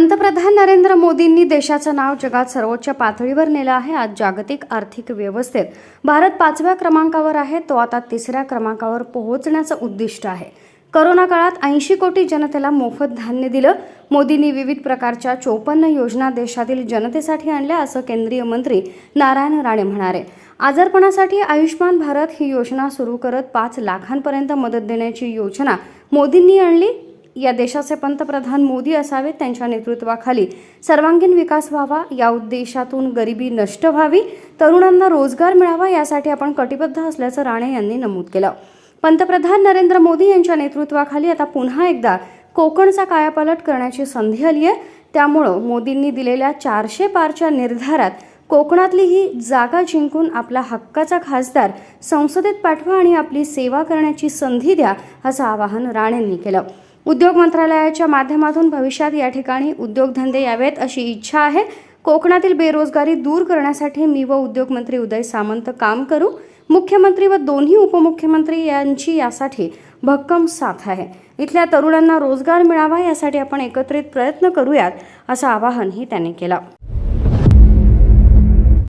पंतप्रधान नरेंद्र मोदींनी देशाचं नाव जगात सर्वोच्च पातळीवर नेलं आहे. आज जागतिक आर्थिक व्यवस्थेत भारत पाचव्या क्रमांकावर आहे. तो आता तिसऱ्या क्रमांकावर पोहोचण्याचं उद्दिष्ट आहे. करोना काळात ऐंशी कोटी जनतेला मोफत धान्य दिलं. मोदींनी विविध प्रकारच्या चोपन्न योजना देशातील जनतेसाठी आणल्या असं केंद्रीय मंत्री नारायण राणे म्हणाले. आजारपणासाठी आयुष्यमान भारत ही योजना सुरू करत पाच लाखांपर्यंत मदत देण्याची योजना मोदींनी आणली. या देशाचे पंतप्रधान मोदी असावेत त्यांच्या नेतृत्वाखाली. सर्वांगीण विकास व्हावा या उद्देशातून गरिबी नष्ट व्हावी तरुणांना रोजगार मिळावा यासाठी आपण कटिबद्ध असल्याचं राणे यांनी नमूद केलं. पंतप्रधान नरेंद्र मोदी यांच्या नेतृत्वाखाली आता पुन्हा एकदा कोकणचा कायापालट करण्याची संधी आली आहे. त्यामुळं मोदींनी दिलेल्या चारशे पारच्या निर्धारात कोकणातली ही जागा जिंकून आपला हक्काचा खासदार संसदेत पाठवा आणि आपली सेवा करण्याची संधी द्या असं आवाहन राणेंनी केलं. उद्योग मंत्रालयाच्या माध्यमातून भविष्यात या ठिकाणी उद्योगधंदे यावेत अशी इच्छा आहे. कोकणातील बेरोजगारी दूर करण्यासाठी मी व उद्योगमंत्री उदय सामंत काम करू. मुख्यमंत्री व दोन्ही उपमुख्यमंत्री यांची यासाठी भक्कम साथ आहे. इथल्या तरुणांना रोजगार मिळावा यासाठी आपण एकत्रित प्रयत्न करूयात असं आवाहनही त्यांनी केलं.